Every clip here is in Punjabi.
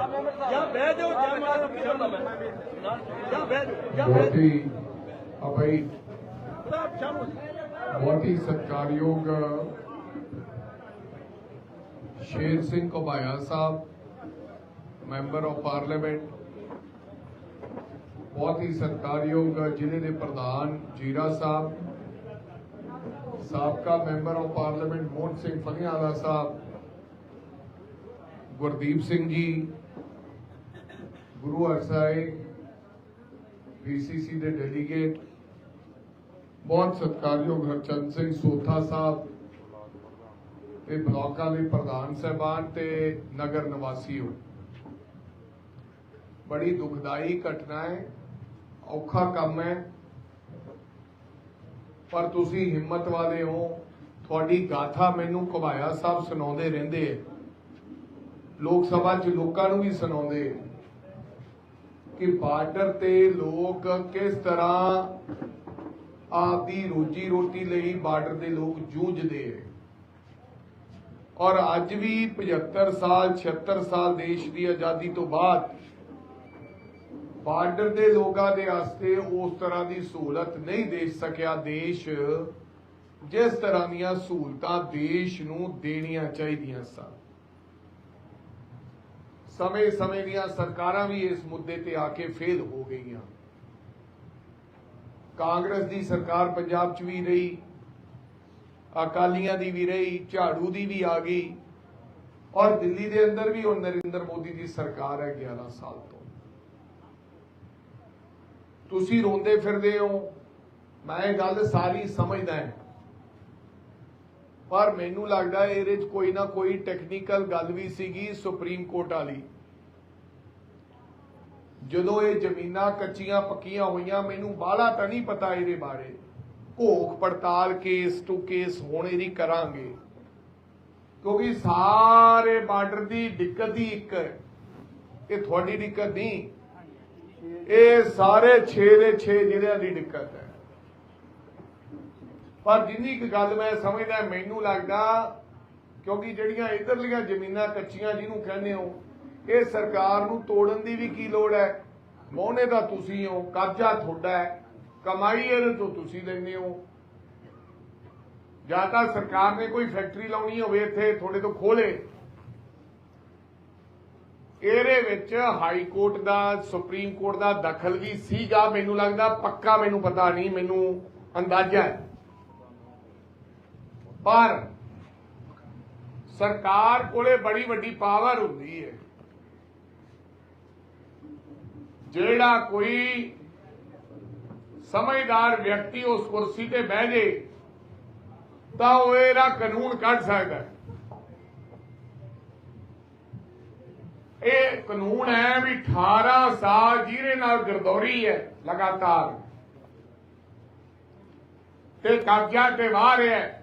ਜਾਂ ਬਹਿ ਜਾਓ ਜਾਂ ਮੈਂ ਕੀ ਕਰਦਾ ਮੈਂ ਜਾਂ ਬਹਿ ਜਾਓ ਜਾਂ ਬਹਿ ਬਹੁਤ ਹੀ ਆ ਭਾਈ ਜਾਓ ਸ਼ਾਮੋ ਬਹੁਤ ਹੀ ਸਤਿਕਾਰਯੋਗ ਸ਼ੇਰ ਸਿੰਘ ਘੁਬਾਇਆ ਸਾਹਿਬ ਮੈਂਬਰ ਆਫ ਪਾਰਲੀਮੈਂਟ ਬਹੁਤ ਹੀ ਸਤਿਕਾਰਯੋਗ ਗੁਰੂ ਹਰਸਾਏ ਪੀਸੀਸੀ ਦੇ ਡੈਲੀਗੇਟ ਬਹੁਤ ਸਤਿਕਾਰਯੋਗ ਹਰਚੰਦ ਸਿੰਘ ਸੋਥਾ ਸਾਹਿਬ ਤੇ ਬਲਾਕਾਂ ਦੇ ਪ੍ਰਧਾਨ ਸਹਿਬਾਨ ਤੇ ਨਗਰ ਨਿਵਾਸੀਓ। ਬੜੀ ਦੁਖਦਾਈ ਘਟਨਾ ਹੈ, ਔਖਾ ਕੰਮ ਹੈ। ਪਰ ਤੁਸੀਂ ਹਿੰਮਤ ਵਾਲੇ ਹੋ, ਤੁਹਾਡੀ ਗਾਥਾ ਮੈਨੂੰ ਘਵਾਇਆ ਸਾਹਿਬ ਸੁਣਾਉਂਦੇ ਰਹਿੰਦੇ ਲੋਕ ਸਭਾ 'ਚ ਲੋਕਾਂ ਨੂੰ ਵੀ ਸੁਣਾਉਂਦੇ ਹੈ। ਕਿ ਬਾਰਡਰ ਤੇ ਲੋਕ ਕਿਸ ਤਰ੍ਹਾਂ ਆਪਦੀ ਰੋਜੀ ਰੋਟੀ ਲਈ ਬਾਰਡਰ ਦੇ ਲੋਕ ਜੂਝਦੇ ਹੈ ਔਰ ਅੱਜ ਵੀ 75 ਸਾਲ 76 ਸਾਲ ਦੇਸ਼ ਦੀ ਆਜ਼ਾਦੀ ਤੋਂ ਬਾਅਦ ਬਾਰਡਰ ਦੇ ਲੋਕਾਂ ਦੇ ਵਾਸਤੇ ਉਸ ਤਰ੍ਹਾਂ ਦੀ ਸਹੂਲਤ ਨਹੀਂ ਦੇ ਸਕਿਆ ਦੇਸ਼, ਜਿਸ ਤਰ੍ਹਾਂ ਦੀਆਂ ਸਹੂਲਤਾਂ ਦੇਸ਼ ਨੂੰ ਦੇਣੀਆਂ ਚਾਹੀਦੀਆਂ ਸਨ। ਸਮੇਂ-ਸਮੇਂ ਦੀਆਂ ਸਰਕਾਰਾਂ ਵੀ ਇਸ ਮੁੱਦੇ ਤੇ ਆ ਕੇ ਫੇਲ ਹੋ ਗਈਆਂ। ਕਾਂਗਰਸ ਦੀ ਸਰਕਾਰ ਪੰਜਾਬ 'ਚ ਵੀ ਰਹੀ, ਅਕਾਲੀਆਂ ਦੀ ਵੀ ਰਹੀ, ਝਾੜੂ ਦੀ ਵੀ ਆ ਗਈ ਔਰ ਦਿੱਲੀ ਦੇ ਅੰਦਰ ਵੀ ਹੁਣ ਨਰਿੰਦਰ ਮੋਦੀ ਦੀ ਸਰਕਾਰ ਹੈ 11 ਸਾਲ ਤੋਂ। ਤੁਸੀਂ ਰੋਂਦੇ ਫਿਰਦੇ ਹੋ, ਮੈਂ ਇਹ ਗੱਲ ਸਾਰੀ ਸਮਝਦਾ ਹਾਂ। ਪਰ ਮੈਨੂੰ ਲੱਗਦਾ ਇਹਦੇ 'ਚ ਕੋਈ ਨਾ ਕੋਈ ਟੈਕਨੀਕਲ ਗੱਲ ਵੀ ਸੀਗੀ ਸੁਪਰੀਮ ਕੋਰਟ ਵਾਲੀ। ਜਦੋਂ ਇਹ ਜ਼ਮੀਨਾਂ ਕੱਚੀਆਂ ਪੱਕੀਆਂ ਹੋਈਆਂ, ਮੈਨੂੰ ਬਾਹਲਾ ਤਾਂ ਨਹੀਂ ਪਤਾ ਇਹਦੇ ਬਾਰੇ। ਭੋਖ ਪੜਤਾਲ ਕੇਸ ਟੂ ਕੇਸ ਹੁਣ ਇਹਦੀ ਕਰਾਂਗੇ। ਕਿਉਂਕਿ ਸਾਰੇ ਬਾਰਡਰ ਦੀ ਦਿੱਕਤ ਹੀ ਇੱਕ ਹੈ। ਇਹ ਤੁਹਾਡੀ ਦਿੱਕਤ ਨਹੀਂ। ਇਹ ਸਾਰੇ 6 ਦੇ 6 ਜਿਹੜਿਆਂ ਦੀ ਦਿੱਕਤ ਹੈ। ਪਰ ਜਿੰਨੀ ਕੁ ਗੱਲ ਮੈਂ ਸਮਝਦਾ, ਮੈਨੂੰ ਲੱਗਦਾ ਕਿਉਂਕਿ ਜਿਹੜੀਆਂ ਇਧਰਲੀਆਂ ਜ਼ਮੀਨਾਂ ਕੱਚੀਆਂ ਜਿਹਨੂੰ ਕਹਿੰਦੇ ਹੋ, ਇਹ ਸਰਕਾਰ ਨੂੰ ਤੋੜਨ ਦੀ ਵੀ ਕੀ ਲੋੜ ਹੈ? ਮੋਹਨੇ ਦਾ ਤੁਸੀਂ ਹੋ ਕਬਜ਼ਾ ਤੁਹਾਡਾ ਹੈ, ਕਮਾਈ ਇਹਦੇ ਤੋਂ ਤੁਸੀਂ ਲੈਂਦੇ ਹੋ। ਜਾਂ ਤਾਂ ਸਰਕਾਰ ਨੇ ਕੋਈ ਫੈਕਟਰੀ ਲਾਉਣੀ ਹੋਵੇ ਇੱਥੇ, ਤੁਹਾਡੇ ਤੋਂ ਖੋਲੇ। ਇਹਦੇ ਵਿੱਚ ਹਾਈ ਕੋਰਟ ਦਾ, ਸੁਪਰੀਮ ਕੋਰਟ ਦਾ ਦਖਲ ਵੀ ਸੀਗਾ, ਮੈਨੂੰ ਲੱਗਦਾ, ਪੱਕਾ ਮੈਨੂੰ ਪਤਾ ਨਹੀਂ, ਮੈਨੂੰ ਅੰਦਾਜ਼ਾ ਹੈ। ਪਰ ਸਰਕਾਰ ਕੋਲੇ ਬੜੀ ਵੱਡੀ ਪਾਵਰ ਹੁੰਦੀ ਹੈ। ਜਿਹੜਾ ਕੋਈ ਸਮਝਦਾਰ ਵਿਅਕਤੀ ਉਸ ਕੁਰਸੀ ਤੇ ਬਹਿ ਜੇ, ਤਾਂ ਉਹ ਇਹਦਾ ਕਾਨੂੰਨ ਕੱਢ ਸਕਦਾ ਇਹ ਕਾਨੂੰਨ ਹੈ ਵੀ 18 ਸਾਲ ਜਿਹਦੇ ਨਾਲ ਗਰਦੌਰੀ ਹੈ, ਲਗਾਤਾਰ। ਤੇ ਕਬਜ਼ਾ ਤੇ ਬਾਹਰ ਹੈ।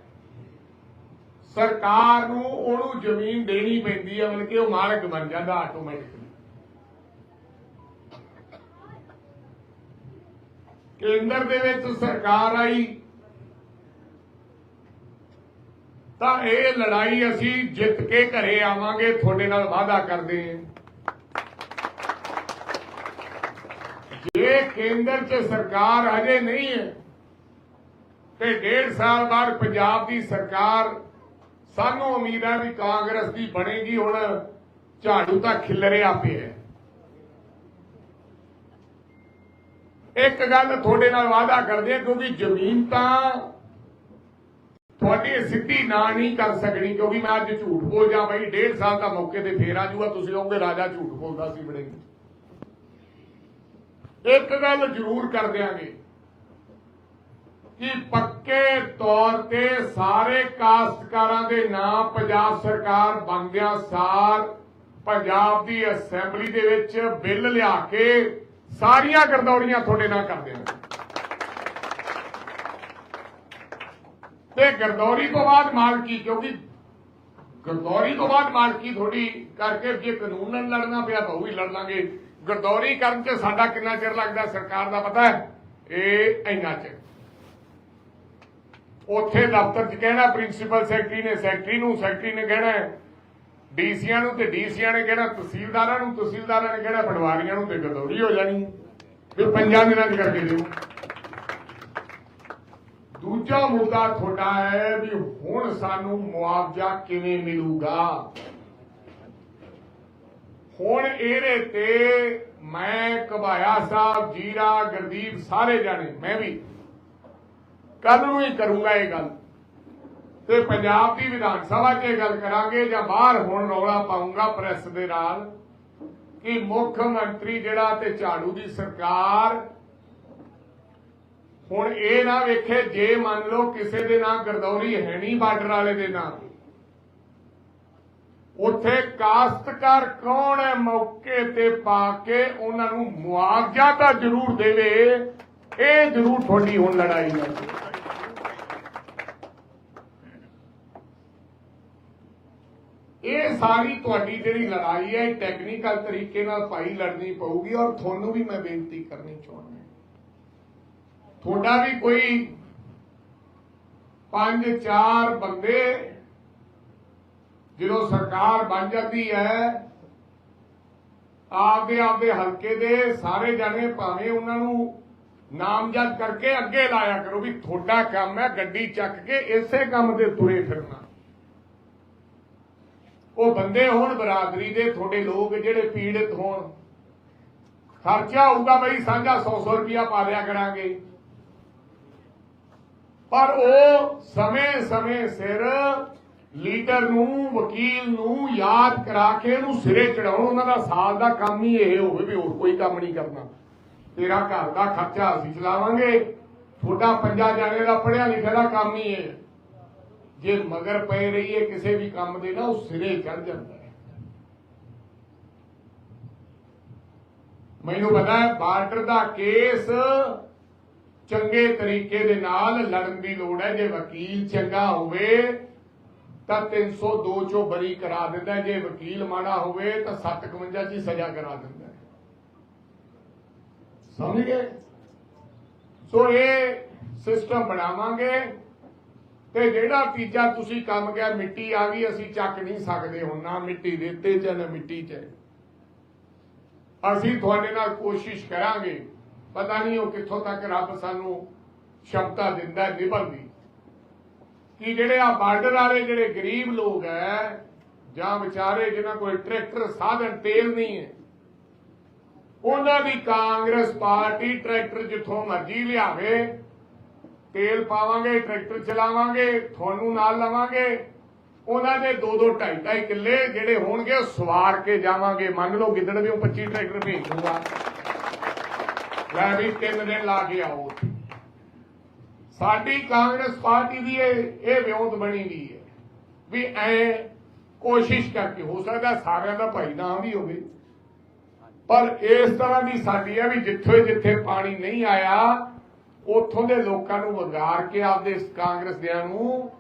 ਸਰਕਾਰ ਨੂੰ ਉਹਨੂੰ ਜ਼ਮੀਨ ਦੇਣੀ ਪੈਂਦੀ ਹੈ ਬਲਕਿ ਉਹ ਮਾਲਕ ਬਣ ਜਾਂਦਾ ਆਟੋਮੈਟਿਕਲੀ ਕੇਂਦਰ ਦੇ ਵਿੱਚ ਸਰਕਾਰ ਆਈ, ਤਾਂ ਇਹ ਲੜਾਈ ਅਸੀਂ ਜਿੱਤ ਕੇ ਘਰੇ ਆਵਾਂਗੇ, ਤੁਹਾਡੇ ਨਾਲ ਵਾਅਦਾ ਕਰਦੇ ਹਾਂ। ਜੇ ਕੇਂਦਰ 'ਚ ਸਰਕਾਰ ਅਜੇ ਨਹੀਂ ਹੈ, ਤੇ ਡੇਢ ਸਾਲ ਬਾਅਦ ਪੰਜਾਬ ਦੀ ਸਰਕਾਰ ਸਾਨੂੰ ਉਮੀਦ ਹੈ ਵੀ ਕਾਂਗਰਸ ਦੀ ਬਣੇਗੀ, ਹੁਣ ਝਾੜੂ ਤਾਂ ਖਿਲਰਿਆ ਪਿਆ ਇੱਕ ਗੱਲ ਤੁਹਾਡੇ ਨਾਲ ਵਾਅਦਾ ਕਰਦੇ ਹਾਂ, ਕਿਉਂਕਿ ਜ਼ਮੀਨ ਤਾਂ ਤੁਹਾਡੀ ਸਿੱਧੀ ਨਾ ਨਹੀਂ ਕਰ ਸਕਣੀ, ਕਿਉਂਕਿ ਮੈਂ ਅੱਜ ਝੂਠ ਬੋਲ ਜਾ ਬਈ, ਡੇਢ ਸਾਲ ਦਾ ਮੌਕੇ ਤੇ ਫੇਰ ਆ ਜੂਗਾ ਤੁਸੀਂ ਕਹੋਗੇ ਰਾਜਾ ਝੂਠ ਬੋਲਦਾ ਸੀ ਬੜੇ। ਇੱਕ ਗੱਲ ਜ਼ਰੂਰ ਕਰ ਦਿਆਂਗੇ। ਕਿ ਪੱਕੇ ਤੌਰ ਤੇ ਸਾਰੇ ਕਾਸ਼ਤਕਾਰਾਂ ਦੇ ਨਾਂ ਪੰਜਾਬ ਸਰਕਾਰ ਬੰਦਿਆਂ ਸਾਰ ਪੰਜਾਬ ਦੀ ਅਸੈਂਬਲੀ ਦੇ ਵਿੱਚ ਬਿੱਲ ਲਿਆ ਕੇ ਸਾਰੀਆਂ ਗਰਦੌਰੀਆਂ ਤੁਹਾਡੇ ਨਾਲ ਕਰ ਦਿਆਂਗੇ ਤੇ ਗਰਦੌਰੀ ਤੋਂ ਬਾਅਦ ਮਾਲਕੀ, ਕਿਉਂਕਿ ਗਰਦੌਰੀ ਤੋਂ ਬਾਅਦ ਮਾਲਕੀ ਥੋੜੀ ਕਰਕੇ ਜੇ ਕਾਨੂੰਨ ਨਾਲ ਲੜਨਾ ਪਿਆ ਤਾਂ ਉਹ ਵੀ ਲੜ ਲਾਂਗੇ। ਗਰਦੌਰੀ ਕਰਨ ਚ ਸਾਡਾ ਕਿੰਨਾ ਚਿਰ ਲੱਗਦਾ ਸਰਕਾਰ ਦਾ ਪਤਾ ਹੈ? ਇਹ ਇੰਨਾ ਚਿਰ। ਉੱਥੇ ਦਫ਼ਤਰ 'ਚ ਕਹਿਣਾ, ਪ੍ਰਿੰਸੀਪਲ ਸੈਕਟਰੀ ਨੇ ਸੈਕਟਰੀ ਨੂੰ, ਸੈਕਟਰੀ ਨੇ ਕਹਿਣਾ ਹੈ ਡੀਸੀਆਂ ਨੂੰ ਤੇ ਡੀਸੀਆਂ ਨੇ ਕਿਹੜਾ ਤਹਿਸੀਲਦਾਰਾਂ ਨੂੰ, ਤਹਿਸੀਲਦਾਰਾਂ ਨੇ ਕਹਿਣਾ, ਪਟਵਾਰੀਆਂ ਨੂੰ ਤੇ ਗਦੌਰੀ ਹੋ ਜਾਣੀ। ਵੀ ਪੰਜਾਂ ਦਿਨਾਂ ਚ ਕਰਕੇ ਦਿਓ ਦੂਜਾ ਮੁੱਦਾ ਤੁਹਾਡਾ ਹੈ ਵੀ ਹੁਣ ਸਾਨੂੰ ਮੁਆਵਜ਼ਾ ਕਿਵੇਂ ਮਿਲੂਗਾ? ਹੁਣ ਇਹਦੇ ਤੇ ਮੈਂ ਕਬਾਇਆ ਸਾਹਿਬ, ਜੀਰਾ, ਗੁਰਦੀਪ ਸਾਰੇ ਜਾਣੇ, ਮੈਂ ਵੀ ਕੱਲ ਨੂੰ ਹੀ ਕਰੂੰਗਾ ਇਹ ਗੱਲ। ਤੇ ਪੰਜਾਬ ਦੀ ਵਿਧਾਨ ਸਭਾ 'ਚ ਇਹ ਗੱਲ ਕਰਾਂਗੇ ਜਾਂ ਬਾਹਰ ਹੁਣ ਰੌਲਾ ਪਾਉਂਗਾ ਪ੍ਰੈਸ ਦੇ ਨਾਲ ਕਿ ਮੁੱਖ ਮੰਤਰੀ ਜਿਹੜਾ ਤੇ ਝਾੜੂ ਦੀ ਸਰਕਾਰ ਹੁਣ ਇਹ ਨਾ ਵੇਖੇ, ਜੇ ਮੰਨ ਲਓ ਕਿਸੇ ਦੇ ਨਾਂ ਗਰਦੌਰੀ ਹੈ ਨਹੀਂ ਬਾਰਡਰ ਵਾਲੇ ਦੇ ਨਾਂ ਉੱਥੇ ਕਾਸ਼ਤਕਾਰ ਕੌਣ ਹੈ ਮੌਕੇ ਤੇ ਪਾ ਕੇ ਉਹਨਾਂ ਨੂੰ ਮੁਆਵਜ਼ਾ ਤਾਂ ਜ਼ਰੂਰ ਦੇਵੇ, ਇਹ ਜ਼ਰੂਰ ਤੁਹਾਡੀ ਹੁਣ ਲੜਾਈ ਹੈ ਇਹ ਸਾਰੀ ਤੁਹਾਡੀ ਜਿਹੜੀ ਲੜਾਈ ਹੈ ਟੈਕਨੀਕਲ ਤਰੀਕੇ ਨਾਲ ਭਾਈ ਲੜਨੀ ਪਊਗੀ ਔਰ ਤੁਹਾਨੂੰ ਵੀ ਮੈਂ ਬੇਨਤੀ ਕਰਨੀ ਚਾਹੁੰਦਾ ਤੁਹਾਡਾ ਵੀ ਕੋਈ ਪੰਜ, ਚਾਰ ਬੰਦੇ ਜਦੋਂ ਸਰਕਾਰ ਬਣ ਜਾਂਦੀ ਹੈ, ਆਪਦੇ ਆਪਦੇ ਹਲਕੇ ਦੇ ਸਾਰੇ ਜਾਣੇ ਭਾਵੇਂ ਉਹਨਾਂ ਨੂੰ ਨਾਮਜ਼ਦ ਕਰਕੇ ਅੱਗੇ ਲਾਇਆ ਕਰੋ ਵੀ ਤੁਹਾਡਾ ਕੰਮ ਹੈ ਗੱਡੀ ਚੱਕ ਕੇ ਇਸੇ ਕੰਮ ਦੇ ਤੁਰੇ ਫਿਰਨਾ। ਉਹ ਬੰਦੇ ਹੋਣ ਬਰਾਦਰੀ ਦੇ, ਤੁਹਾਡੇ ਲੋਕ ਜਿਹੜੇ ਪੀੜਤ ਹੋਣ। ਖਰਚਾ ਹੋਊਗਾ ਬਈ, ਸਾਂਝਾ 100-100 ਰੁਪਿਆ ਪਾ ਲਿਆ ਕਰਾਂਗੇ। ਪਰ ਉਹ ਸਮੇਂ-ਸਮੇਂ ਸਿਰ ਲੀਡਰ ਨੂੰ, ਵਕੀਲ ਨੂੰ ਯਾਦ ਕਰਾ ਕੇ ਉਹਨੂੰ ਸਿਰੇ ਚੜਾਉਣ, ਉਹਨਾਂ ਦਾ ਸਾਲ ਦਾ ਕੰਮ ਹੀ ਇਹ ਹੋਵੇ ਵੀ ਹੋਰ ਕੋਈ ਕੰਮ ਨਹੀਂ ਕਰਨਾ। ਤੇਰਾ ਘਰ ਦਾ ਖਰਚਾ ਅਸੀਂ ਚਲਾਵਾਂਗੇ। ਤੁਹਾਡਾ ਪੰਜਾ ਜਾਣੇ ਦਾ ਪੜਿਆ ਲਿਖਿਆ ਦਾ ਕੰਮ ਹੀ ਇਹ ਜੇ ਮਗਰ ਪਏ ਰਹੀਏ ਕਿਸੇ ਵੀ ਕੰਮ ਦੇ ਨਾ, ਉਹ ਸਿਰੇ ਚੜ ਜਾਂਦਾ ਹੈ। ਮੈਨੂੰ ਪਤਾ ਹੈ, ਬਾਰਡਰ ਦਾ ਕੇਸ ਚੰਗੇ ਤਰੀਕੇ ਦੇ ਨਾਲ ਲੜਨ ਦੀ ਲੋੜ ਹੈ। ਜੇ ਵਕੀਲ ਚੰਗਾ ਹੋਵੇ, ਤਾਂ 302 ਚੋਂ ਬਰੀ ਕਰਾ ਦਿੰਦਾ ਜੇ ਵਕੀਲ ਮਾੜਾ ਹੋਵੇ, ਤਾਂ 751 ਚ ਸਜ਼ਾ ਕਰਾ ਦਿੰਦਾ ਸਮਝ ਗਏ? ਸੋ ਇਹ ਸਿਸਟਮ ਬਣਾਵਾਂਗੇ। ਤੇ ਜਿਹੜਾ ਤੀਜਾ ਤੁਸੀਂ ਕੰਮ ਕਿਹਾ ਮਿੱਟੀ ਆ ਗਈ, ਅਸੀਂ ਚੱਕ ਨਹੀਂ ਸਕਦੇ ਹੁਣ, ਨਾ ਮਿੱਟੀ ਰੇਤੇ ਚ, ਨਾ ਮਿੱਟੀ ਚ। ਅਸੀਂ ਤੁਹਾਡੇ ਨਾਲ ਕੋਸ਼ਿਸ਼ ਕਰਾਂਗੇ। ਪਤਾ ਨਹੀਂ ਉਹ ਕਿੱਥੋਂ ਤੱਕ ਰੱਬ ਸਾਨੂੰ ਸ਼ਮਤਾ ਦਿੰਦਾ ਨਿਭਣ ਦੀ ਕਿ ਜਿਹੜੇ ਆ ਬਾਰਡਰ ਵਾਲੇ, ਜਿਹੜੇ ਗਰੀਬ ਲੋਕ ਹੈ ਜਾਂ ਵਿਚਾਰੇ ਜਿਨ੍ਹਾਂ ਕੋਲ ਟਰੈਕਟਰ, ਸਾਧਨ, ਤੇਲ ਨਹੀਂ ਹੈ ਉਹਨਾਂ ਦੀ ਕਾਂਗਰਸ ਪਾਰਟੀ ਟਰੈਕਟਰ ਜਿੱਥੋਂ ਮਰਜ਼ੀ ਲਿਆਵੇ ਤੇਲ ਪਾਵਾਂਗੇ, ਟਰੈਕਟਰ ਚਲਾਵਾਂਗੇ, ਤੁਹਾਨੂੰ ਨਾਲ ਲਵਾਂਗੇ। ਉਹਨਾਂ ਦੇ ਦੋ ਦੋ ਢਾਈ ਢਾਈ ਕਿੱਲੇ ਜਿਹੜੇ ਹੋਣਗੇ, ਉਹ ਸਵਾਰ ਕੇ ਜਾਵਾਂਗੇ। ਮੰਨ ਲਓ ਗਿੱਦੜ ਵੀ 25 ਟਰੈਕਟਰ ਭੇਜ ਦੂੰਗਾ। ਲੈ ਵੀ ਤਿੰਨ ਦਿਨ ਲਾ ਕੇ ਆਓ ਸਾਡੀ ਕਾਂਗਰਸ ਪਾਰਟੀ ਦੀ ਇਹ ਇਹ ਵਿਉਂਤ ਬਣੀ ਦੀ ਹੈ ਵੀ ਐ ਕੋਸ਼ਿਸ਼ ਕਰਕੇ ਹੋ ਸਕਦਾ ਸਾਰਿਆਂ ਦਾ ਭਾਈ ਨਾ ਵੀ ਹੋਵੇ। ਪਰ ਇਸ ਤਰ੍ਹਾਂ ਦੀ ਸਾਡੀ ਹੈ ਵੀ ਜਿੱਥੇ ਜਿੱਥੇ ਪਾਣੀ ਨਹੀਂ ਆਇਆ ਉੱਥੋਂ ਦੇ ਲੋਕਾਂ ਨੂੰ ਵਗਾਰ ਕੇ ਆਪਦੇ ਇਸ ਕਾਂਗਰਸ ਦਿਆਂ ਨੂੰ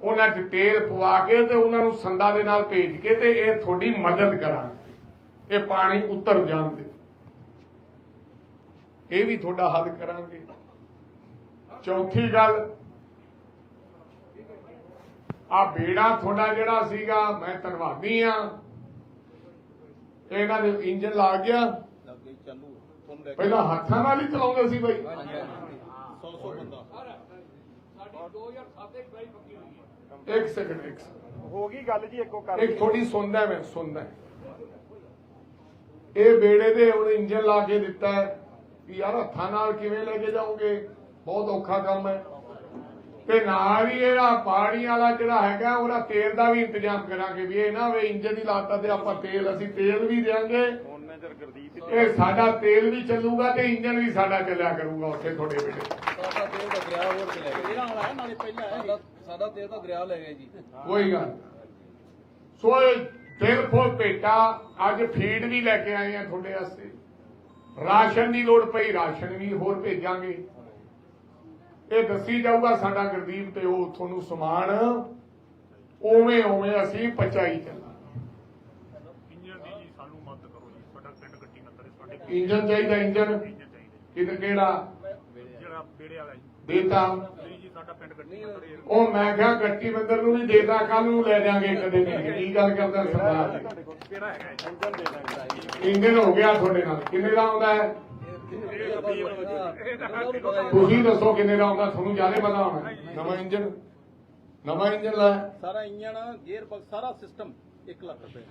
ਉਹਨਾਂ 'ਚ ਤੇਲ ਪਵਾ ਕੇ ਤੇ ਉਹਨਾਂ ਨੂੰ ਸੰਦਾ ਦੇ ਨਾਲ ਭੇਜ ਕੇ ਤੇ ਇਹ ਤੁਹਾਡੀ ਮਦਦ ਕਰਾਂਗੇ। ਇਹ ਪਾਣੀ ਉਤਰ ਜਾਣ ਇਹ ਵੀ ਤੁਹਾਡਾ ਹੱਲ ਕਰਾਂਗੇ। ਚੌਥੀ ਗੱਲ, ਆ ਬੇੜਾ ਤੁਹਾਡਾ ਜਿਹੜਾ ਸੀਗਾ, ਮੈਂ ਧੰਨਵਾਦੀ ਆ ਇਹਨਾਂ ਦੇ ਇੰਜਨ ਲੱਗ ਗਿਆ। ਲੱਗੇ ਚੱਲੂ। ਲੈ ਪਹਿਲਾਂ ਹੱਥਾਂ ਨਾਲ ਹੀ ਚਲਾਉਂਦੇ ਸੀ ਬਾਈ। 100 100 ਬੰਦਾ ਇੱਕ ਸੈਕਿੰਡ ਇੱਕ second। ਹੋ ਗਈ ਗੱਲ ਜੀ ਇੱਕੋ ਕਰ ਇੱਕ ਥੋੜੀ ਸੁਣਦਾ ਮੈਂ ਸੁਣਦਾ ਇਹ ਬੇੜੇ ਦੇ ਹੁਣ ਇੰਜਨ ਲਾ ਕੇ ਦਿੱਤਾ ਹੈ ਕਿ ਯਾਰ ਹੱਥਾਂ ਨਾਲ ਕਿਵੇਂ ਲੈ ਕੇ ਜਾਓਗੇ? ਬਹੁਤ ਔਖਾ ਕੰਮ ਹੈ। ਤੇ ਨਾਲ ਹੀ ਇਹਦਾ ਪਾਣੀ ਵਾਲਾ ਜਿਹੜਾ ਹੈਗਾ ਉਹਦਾ ਤੇਲ ਦਾ ਵੀ ਇੰਤਜ਼ਾਮ ਕਰਾਂਗੇ ਵੀ ਇਹ ਨਾ ਵੀ ਇੰਜਨ ਹੀ ਲਾਤਾ ਤੇ ਆਪਾਂ ਤੇਲ ਅਸੀਂ ਤੇਲ ਵੀ ਦੇਾਂਗੇ ਉਹਨਾਂ ਚਿਰ ਗੁਰਦੀਪ ਇਹ ਸਾਡਾ ਤੇਲ ਵੀ ਚੱਲੂਗਾ ਤੇ ਇੰਜਨ ਵੀ ਸਾਡਾ ਚੱਲਿਆ ਕਰੂਗਾ ਉੱਥੇ ਤੁਹਾਡੇ ਬੇੜੇ ਸਾਡਾ ਤੇਲ ਤਾਂ ਦਰਿਆ ਹੋਰ ਤੇ ਲੈ ਗਏ ਇਹਦਾ ਨਾਲ ਆਇਆ ਨਾਲੇ ਪਹਿਲਾਂ ਸਾਡਾ ਸਾਡਾ ਤੇਲ ਤਾਂ ਦਰਿਆ ਲੈ ਗਏ ਜੀ। ਕੋਈ ਗੱਲ ਸੋ ਖੋਲ ਭੇਟਾ ਅੱਜ ਫੀਡ ਵੀ ਲੈ ਕੇ ਆਏ ਆ ਤੁਹਾਡੇ ਵਾਸਤੇ। ਰਾਸ਼ਨ ਦੀ ਲੋੜ ਪਈ ਰਾਸ਼ਨ ਵੀ ਹੋਰ ਭੇਜਾਂਗੇ। ਇਹ ਦੱਸੀ ਜਾਊਗਾ ਸਾਡਾ ਗੁਰਦੀਪ ਤੇ ਉਹ ਤੁਹਾਨੂੰ ਸਮਾਨ ਉਵੇਂ ਉਵੇਂ ਅਸੀਂ ਚੱਲਾਂਗੇ। ਇੰਜਨ ਦੀ ਜੀ ਸਾਨੂੰ ਮਦਦ ਕਰੋ ਜੀ ਸਾਡਾ ਪਿੰਡ ਗੱਡੀ ਨਾ ਕਰੇ ਸਾਡੇ ਇੰਜਨ ਚਾਹੀਦਾ ਇੰਜਨ ਕਿਤੇ ਕਿਹੜਾ ਜਿਹੜਾ ਬੇੜੇ ਵਾਲਾ ਜੀ। ਦੇਤਾ। ਜੀ ਜੀ ਸਾਡਾ ਪਿੰਡ ਗੱਡੀ ਖੜੇ ਉਹ ਮੈਂ ਕਿਹਾ ਗੱਟੀ ਬੰਦਰ ਨੂੰ ਵੀ ਦੇਤਾ ਕੱਲ ਨੂੰ ਲੈ ਜਾਾਂਗੇ ਕਦੇ ਨਹੀਂ ਕੀ ਗੱਲ ਕਰਦਾ ਸਰਦਾਰ? ਜੀ? ਕਿਹੜਾ ਹੈਗਾ ਇੰਜਨ ਹੋ ਗਿਆ ਤੁਹਾਡੇ ਨਾਲ। ਕਿੰਨੇ ਦਾ ਆਉਂਦਾ ਹੈ? ਤੁਸੀਂ ਦੱਸੋ ਕਿੰਨੇ ਦਾ ਆਉਂਦਾ ਤੁਹਾਨੂੰ ਜ਼ਿਆਦਾ ਪਤਾ ਹੋਣਾ। ਨਵਾਂ ਇੰਜਨ ਨਵਾਂ ਇੰਜਨ ਲਾਇਆ ਸਾਰਾ ਇੰਜਣ ਗੇਅਰ ਬਕਸ ਸਾਰਾ ਸਿਸਟਮ 1 ਲੱਖ ਰੁਪਏ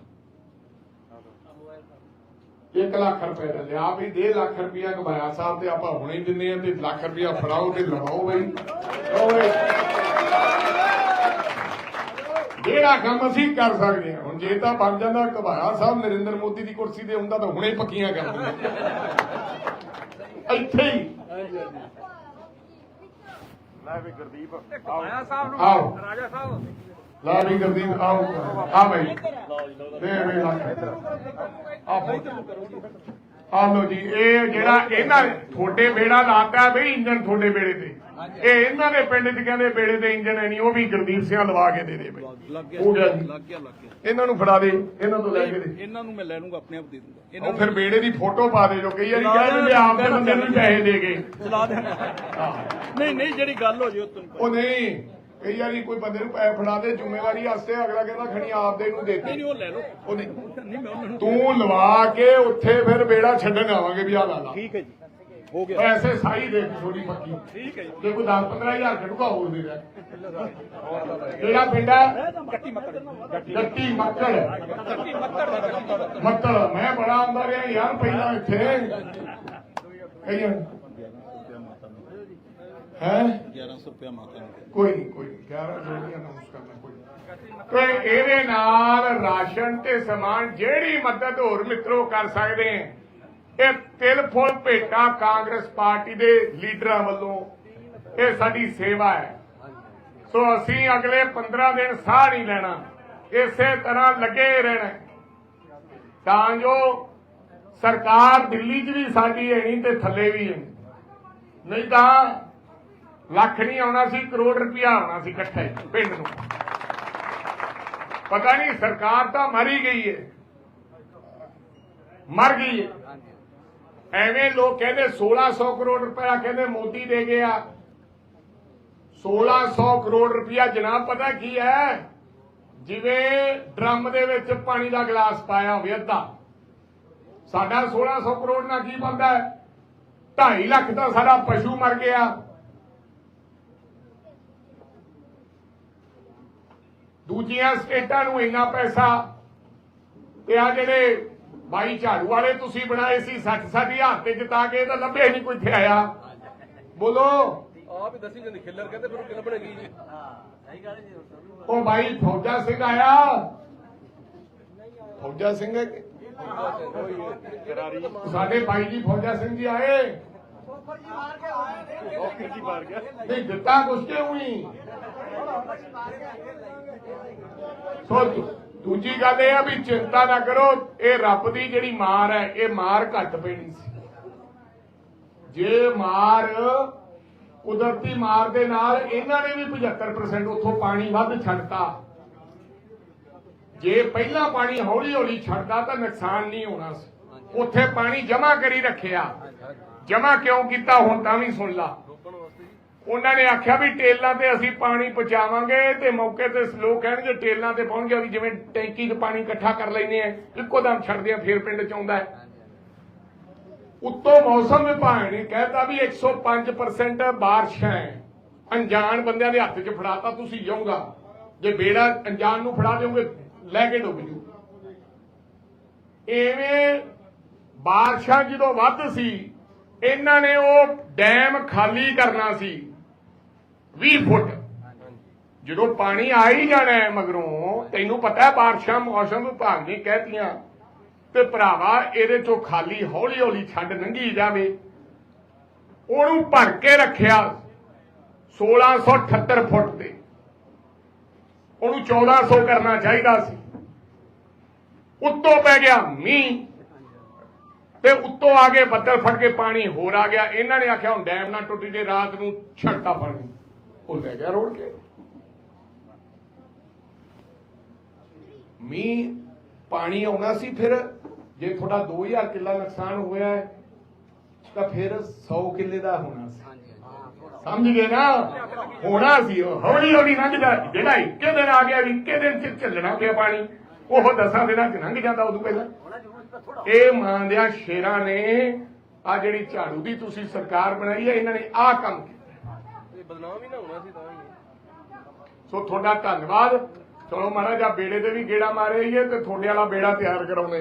1 ਲੱਖ ਰੁਪਏ ਦਾ। ਲਿਆ ਵੀ ਦੇ ਲੱਖ ਰੁਪਇਆ ਕਮਾਇਆ ਸਾਹਿਬ ਤੇ ਆਪਾਂ ਹੁਣੇ ਹੀ ਦਿੰਨੇ ਆ ਤੇ ਲੱਖ ਰੁਪਇਆ ਫੜਾਓ ਤੇ ਲਵਾਓ ਬਈ। ਜਿਹੜਾ ਕੰਮ ਅਸੀਂ ਕਰ ਸਕਦੇ ਹਾਂ। ਹੁਣ ਜੇ ਤਾਂ ਬਣ ਜਾਂਦਾ ਕਬਾਇਆ ਸਾਹਿਬ ਨਰਿੰਦਰ ਮੋਦੀ ਦੀ ਕੁਰਸੀ ਤੇ ਹੁੰਦਾ ਤਾਂ ਹੁਣੇ ਪੱਕੀਆਂ ਕਰ ਦਿੰਦੇ। ਇੱਥੇ ਹੀ ਲੈ ਵੀ ਗੁਰਦੀਪ ਆਇਆ ਸਾਹਿਬ ਆਓ। ਰਾਜਾ ਸਾਹਿਬ। ਲਾ ਵੀ ਗੁਰਦੀਪ ਆਓ। ਆ ਬਈ। ਦੇ ਵੇ ਲੱਖ ਆ ਆ ਲੋ ਜੀ ਇਹ ਜਿਹੜਾ ਇਹਨਾਂ ਤੁਹਾਡੇ ਬੇੜਾ ਲਾਤਾ ਬਈ ਇੰਜਨ ਤੁਹਾਡੇ ਬੇੜੇ ਤੇ। ਇਹ ਇਹਨਾਂ ਦੇ ਪਿੰਡ 'ਚ ਕਹਿੰਦੇ ਬੇੜੇ ਤੇ ਇੰਜਨ ਹੈ ਨਹੀਂ ਉਹ ਵੀ ਗੁਰਦੀਪ ਸਿੰਘ ਲਵਾ ਕੇ ਦੇ ਦੇ ਬਈ। ਲੱਗ ਗਿਆ ਹੋ ਗਿਆ ਜੀ। ਲੱਗ ਗਿਆ ਲੱਗ ਗਿਆ। ਇਹਨਾਂ ਨੂੰ ਫੜਾ ਦੇ ਇਹਨਾਂ ਤੋਂ ਲੈ ਕੇ ਦੇ। ਇਹਨਾਂ ਨੂੰ ਮੈਂ ਲੈ ਲੂੰਗਾ ਆਪਣੇ ਆਪ ਦੇ ਦੂੰਗਾ। ਉਹ ਫਿਰ ਬੇੜੇ ਦੀ ਫੋਟੋ ਪਾ ਦੇ ਜੋ ਕਈ ਵਾਰੀ ਕਹਿ ਦਿੰਦੇ ਆਪ ਦੇ ਬੰਦੇ ਨੂੰ ਵੀ ਪੈਸੇ ਦੇ ਗਏ ਚਲਾ ਦੇ ਨਹੀਂ ਨਹੀਂ ਜਿਹੜੀ ਗੱਲ ਹੋ ਜੇ ਉਹ ਤੁਹਾਨੂੰ ਉਹ ਨਹੀਂ ਕਈ ਵਾਰੀ ਕੋਈ ਬੰਦੇ ਨੂੰ ਪੈਸੇ ਫੜਾ ਦੇ ਜ਼ਿੰਮੇਵਾਰੀ ਵਾਸਤੇ ਅਗਲਾ ਕਹਿੰਦਾ ਖਣੀ ਆਪ ਦੇ ਨੂੰ ਦੇ ਨਹੀਂ ਨਹੀਂ ਦੇ ਉਹ ਲੈ ਲਓ। ਉਹ ਨਹੀਂ। ਨਹੀਂ ਮੈਂ ਉਹਨਾਂ ਨੂੰ ਤੂੰ ਲਵਾ ਕੇ ਉੱਥੇ ਫਿਰ ਬੇੜਾ ਛੱਡਣ ਆਵਾਂਗੇ ਵੀ ਆ ਲਾ ਲਾ। ਠੀਕ ਹੈ ਜੀ। ਹੋ ਗਿਆ। ਪੈਸੇ ਸਾਈ ਦੇ ਥੋੜੀ ਪੱਕੀ। ਠੀਕ ਹੈ ਜੀ। ਜੇ ਕੋਈ 10 15000 ਕੱਢੂਗਾ ਹੋਰ ਦੇ ਦੇ ਕਿਹੜਾ ਪਿੰਡ ਹੈ? ਗੱਟੀ ਮੱਕੜ। ਗੱਟੀ ਮੱਕੜ। ਗੱਟੀ ਮੱਕੜ ਮੱਕੜ ਮੈਂ ਬੜਾ ਆਉਂਦਾ ਰਿਹਾ ਯਾਰ ਪਹਿਲਾਂ ਇੱਥੇ। ਕਈਆਂ ਹੈ? 1100 ਰੁਪਏ ਮਾਤਾ ਨੂੰ ਕੋਈ ਨਹੀਂ ਕੋਈ ਨਹੀਂ 11 ਨਹੀਂ ਅਨਾਉਂਸ ਕਰਨਾ ਕੋਈ। ਤੇ ਇਹਦੇ ਨਾਲ ਰਾਸ਼ਨ ਤੇ ਸਮਾਨ ਜਿਹੜੀ ਮਦਦ ਹੋਰ ਮਿੱਤਰੋ ਕਰ ਸਕਦੇ ਹੈ। ਇਹ ਤਿਲ ਫੁੱਲ ਭੇਟਾ ਕਾਂਗਰਸ ਪਾਰਟੀ ਦੇ ਲੀਡਰਾਂ ਵੱਲੋਂ। ਇਹ ਸਾਡੀ ਸੇਵਾ ਹੈ। ਸੋ ਅਸੀਂ ਅਗਲੇ 15 ਦਿਨ ਸਾਹ ਨਹੀਂ ਲੈਣਾ। ਇਸੇ ਤਰ੍ਹਾਂ ਲੱਗੇ ਰਹਿਣਾ। ਤਾਂ ਜੋ ਸਰਕਾਰ ਦਿੱਲੀ 'ਚ ਵੀ ਸਾਡੀ ਹੈ ਨਹੀਂ ਤੇ ਥੱਲੇ ਵੀ ਹੈ ਨਹੀਂ ਤਾਂ ਲੱਖ ਨਹੀਂ ਆਉਣਾ ਸੀ, ਕਰੋੜ ਰੁਪਇਆ ਆਉਣਾ ਸੀ ਇਕੱਠੇ ਪਿੰਡ ਨੂੰ। ਪਤਾ ਨਹੀਂ ਸਰਕਾਰ ਤਾਂ ਮਰੀ ਗਈ ਹੈ ਮਰ ਗਈ ਹੈ ਐਵੇਂ ਲੋਕ ਕਹਿੰਦੇ 1600 ਕਰੋੜ ਰੁਪਇਆ ਕਹਿੰਦੇ ਮੋਦੀ ਦੇ ਗਿਆ। 1600 ਕਰੋੜ ਰੁਪਇਆ ਜਨਾਬ ਪਤਾ ਕੀ ਹੈ? ਜਿਵੇਂ ਡਰਮ ਦੇ ਵਿੱਚ ਪਾਣੀ ਦਾ ਗਲਾਸ ਪਾਇਆ ਹੋਵੇ ਅੱਧਾ। ਸਾਡਾ 1600 ਕਰੋੜ ਨਾਲ ਕੀ ਬਣਦਾ ਹੈ? 2.5 ਲੱਖ ਦਾ ਸਾਡਾ ਪਸ਼ੂ ਮਰ ਗਿਆ। ਦੂਜੀਆਂ ਸਟੇਟਾਂ ਨੂੰ ਇੰਨਾ ਪੈਸਾ ਤੇ ਆ ਜਿਹੜੇ ਬਾਈ ਝਾੜੂ ਵਾਲੇ ਤੁਸੀਂ ਬਣਾਏ ਸੀ 60 60 ਹਜ਼ਾਰ ਤੇ ਜਿਤਾ ਕੇ ਇਹਦਾ ਲੱਭਿਆ ਹੀ ਨਹੀਂ ਕੋਈ ਇੱਥੇ ਆਇਆ। ਬੋਲੋ। ਆਪ ਹੀ ਦੱਸੀ ਜਾਂਦੀ ਖਿੱਲਰ ਕਹਿੰਦੇ ਫਿਰ ਕਿੰਨਾ ਬਣੇਗੀ ਜੀ? ਉਹ ਬਾਈ ਫੌਜਾ ਸਿੰਘ ਆਇਆ। ਫੌਜਾ ਸਿੰਘ ਹੈ ਕਿ- ਸਾਡੇ ਬਾਈ ਜੀ ਫੌਜਾ ਸਿੰਘ ਜੀ ਆਏ। ਜੀ ਨਹੀਂ ਦਿੱਤਾ ਕੁਛ ਕਿ ਹੋਈ ਸੋ ਦੂ- ਦੂਜੀ ਗੱਲ ਇਹ ਆ ਵੀ ਚਿੰਤਾ ਨਾ ਕਰੋ, ਇਹ ਰੱਬ ਦੀ ਜਿਹੜੀ ਮਾਰ ਹੈ, ਇਹ ਮਾਰ ਘੱਟ ਪੈਣੀ ਸੀ। ਜੇ ਮਾਰ ਕੁਦਰਤੀ ਮਾਰ ਦੇ ਨਾਲ ਇਹਨਾਂ ਨੇ ਵੀ 75% ਉੱਥੋਂ ਪਾਣੀ ਵੱਧ ਛੱਡਤਾ। ਜੇ ਪਹਿਲਾਂ ਪਾਣੀ ਹੌਲੀ ਹੌਲੀ ਛੱਡਦਾ ਤਾਂ ਨੁਕਸਾਨ ਨਹੀਂ ਹੋਣਾ ਸੀ। ਉੱਥੇ ਪਾਣੀ ਜਮਾ ਕਰੀ ਰੱਖਿਆ। ਜਮਾ ਕਿਉਂ ਕੀਤਾ, ਹੁਣ ਤਾਂ ਵੀ ਸੁਣ ਲਾ। ਉਹਨਾਂ ਨੇ ਆਖਿਆ ਵੀ ਟੇਲਾਂ ਤੇ ਅਸੀਂ ਪਾਣੀ ਪਹੁੰਚਾਵਾਂਗੇ ਤੇ ਮੌਕੇ ਤੇ ਲੋਕ ਕਹਿਣਗੇ ਟੇਲਾਂ ਤੇ ਪਹੁੰਚ ਗਿਆ ਵੀ ਜਿਵੇਂ ਟੈਂਕੀ 'ਚ ਪਾਣੀ ਇਕੱਠਾ ਕਰ ਲੈਨੇ ਆ, ਇੱਕੋ ਦਮ ਛੱਡਦੇ ਆ ਫੇਰ ਪਿੰਡ 'ਚ ਆਉਂਦਾ ਹੈ। ਉੱਤੋਂ ਮੌਸਮ ਵਿਭਾਗ ਨੇ ਕਹਿਤਾ ਵੀ 105% ਬਾਰਿਸ਼ ਹੈ। ਅਣਜਾਣ ਬੰਦਿਆਂ ਦੇ ਹੱਥ 'ਚ ਫੜਾਤਾ, ਤੁਸੀਂ ਜਾਊਗਾ। ਜੇ ਬੇੜਾ ਅਣਜਾਣ ਨੂੰ ਫੜਾ ਦਿਓਗੇ, ਲੈ ਕੇ ਡੁੱਬ ਜੂ। ਐਵੇਂ ਬਾਰਿਸ਼ਾਂ ਜਦੋਂ ਵੱਧ ਸੀ, ਇਹਨਾਂ ਨੇ ਉਹ ਡੈਮ ਖਾਲੀ ਕਰਨਾ ਸੀ। 20 ਫੁੱਟ। ਜਦੋਂ ਪਾਣੀ ਆ ਹੀ ਜਾਣਾ ਹੈ ਮਗਰੋਂ, ਤੈਨੂੰ ਪਤਾ ਹੈ ਬਾਰਿਸ਼ਾਂ ਮੌਸਮ ਵਿਭਾਗ ਨੇ ਕਹਿਤੀਆਂ ਤੇ ਭਰਾਵਾ, ਇਹਦੇ ਚੋਂ ਖਾਲੀ ਹੌਲੀ ਹੌਲੀ ਛੱਡ ਲੰਘੀ ਜਾਵੇ। ਉਹਨੂੰ ਭਰ ਕੇ ਰੱਖਿਆ 1678 ਫੁੱਟ ਤੇ। ਉਹਨੂੰ 1400 ਕਰਨਾ ਚਾਹੀਦਾ ਸੀ। ਉੱਤੋਂ ਪੈ ਗਿਆ ਮੀਂਹ ਤੇ ਉੱਤੋਂ ਆ ਕੇ ਬੱਦਲ ਫੜ ਕੇ ਪਾਣੀ ਹੋਰ ਆ ਗਿਆ। ਇਹਨਾਂ ਨੇ ਆਖਿਆ, ਹੁਣ ਡੈਮ ਨਾ ਟੁੱਟ ਜੇ, ਰਾਤ ਨੂੰ ਛੱਡਤਾ ਪਾਣੀ ਉਹ ਲੈ ਗਿਆ ਰੋੜ ਕੇ। ਮੀਂਹ ਪਾਣੀ ਆਉਣਾ ਸੀ ਫਿਰ, ਜੇ ਤੁਹਾਡਾ 2000 ਕਿੱਲਾ ਨੁਕਸਾਨ ਹੋਇਆ ਹੈ, ਤਾਂ ਫਿਰ 100 ਕਿੱਲੇ ਦਾ ਹੋਣਾ ਸੀ। ਸਮਝ ਗਏ ਨਾ? ਹੋਣਾ ਸੀ ਹੌਲੀ ਹੌਲੀ ਲੰਘਦਾ ਜਿਹੜਾ ਇੱਕੇ ਦਿਨ ਆ ਗਿਆ ਵੀ ਇੱਕੇ ਦਿਨ ਚ ਚੱਲਣਾ ਪਿਆ ਪਾਣੀ। ਉਹ ਦਸਾਂ ਦਿਨਾਂ ਚ ਲੰਘ ਜਾਂਦਾ ਉਦੋਂ ਪਹਿਲਾਂ। ਇਹ ਮਾਂ ਦਿਆਂ ਸ਼ੇਰਾਂ ਨੇ ਆ ਜਿਹੜੀ ਝਾੜੂ ਦੀ ਤੁਸੀਂ ਸਰਕਾਰ ਬਣਾਈ ਹੈ, ਇਹਨਾਂ ਨੇ ਆਹ ਕੰਮ ਕੀਤਾ। ਬਦਨਾਮ ਹੀ ਨਾ ਹੋਣਾ ਸੀ ਤਾਂ ਹੀ। ਸੋ ਤੁਹਾਡਾ ਧੰਨਵਾਦ। ਚਲੋ ਮਹਾਰਾਜ ਆ ਬੇੜੇ ਤੇ ਵੀ ਗੇੜਾ ਮਾਰੇ ਹੀ ਹੈ ਤੇ ਤੁਹਾਡੇ ਵਾਲਾ ਬੇੜਾ ਤਿਆਰ ਕਰਾਉਣੇ।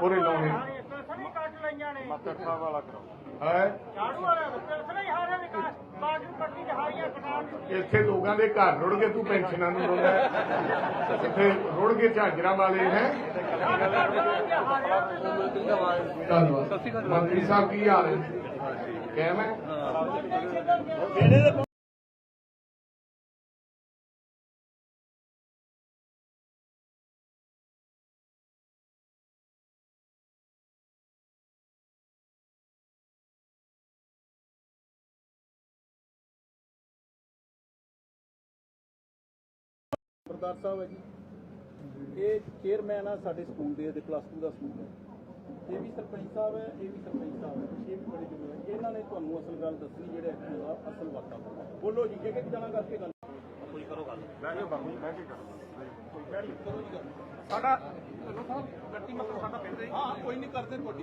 ਪੂਰੇ ਲਾਉਣੇ। ਹੈ? ਇੱਥੇ ਲੋਕਾਂ ਦੇ ਘਰ ਰੁੜ ਕੇ ਤੂੰ ਪੈਨਸ਼ਨਾਂ ਨੂੰ ਰੋਂਦਾ ਹੈ। ਇੱਥੇ ਰੁੜ ਕੇ ਝਾਂਜਰਾਂ ਵਾਲੇ ਹੈ। ਧੰਨਵਾਦ। ਮੰਤਰੀ ਸਾਹਿਬ ਕੀ ਹਾਲ ਹੈ? ਕਹਿ ਮੈਂ ਸਰਦਾਰ ਸਾਹਿਬ ਹੈ ਜੀ। ਇਹ ਚੇਅਰਮੈਨ ਆ ਸਾਡੇ ਸਕੂਲ ਦੇ ਤੇ ਪਲੱਸ 2 ਦਾ ਸਕੂਲ ਹੈ। ਇਹ ਵੀ ਸਰਪੰਚ ਸਾਹਿਬ ਹੈ ਇਹ ਵੀ ਸਰਪੰਚ ਸਾਹਿਬ ਹੈ ਇਹ ਵੀ ਬੜੇ ਜ਼ਿੰਮੇਵਾਰ ਇਹਨਾਂ ਨੇ ਤੁਹਾਨੂੰ ਅਸਲ ਗੱਲ ਦੱਸਣੀ ਜਿਹੜੇ ਐਕਚੁਅਲ ਦਾ ਅਸਲ ਵਾਕਾ ਬੋਲੋ ਜੀ ਕਿ ਕਿ ਜਣਾ ਕਰਕੇ ਗੱਲ ਸਾਡਾ ਚਲੋ ਸਾਹਿਬ ਗੱਟੀ ਮਤਲਬ ਸਾਡਾ ਪਿੰਡ ਹੈ। ਹਾਂ ਕੋਈ ਨਹੀਂ ਕਰਦੇ ਤੁਹਾਡੀ।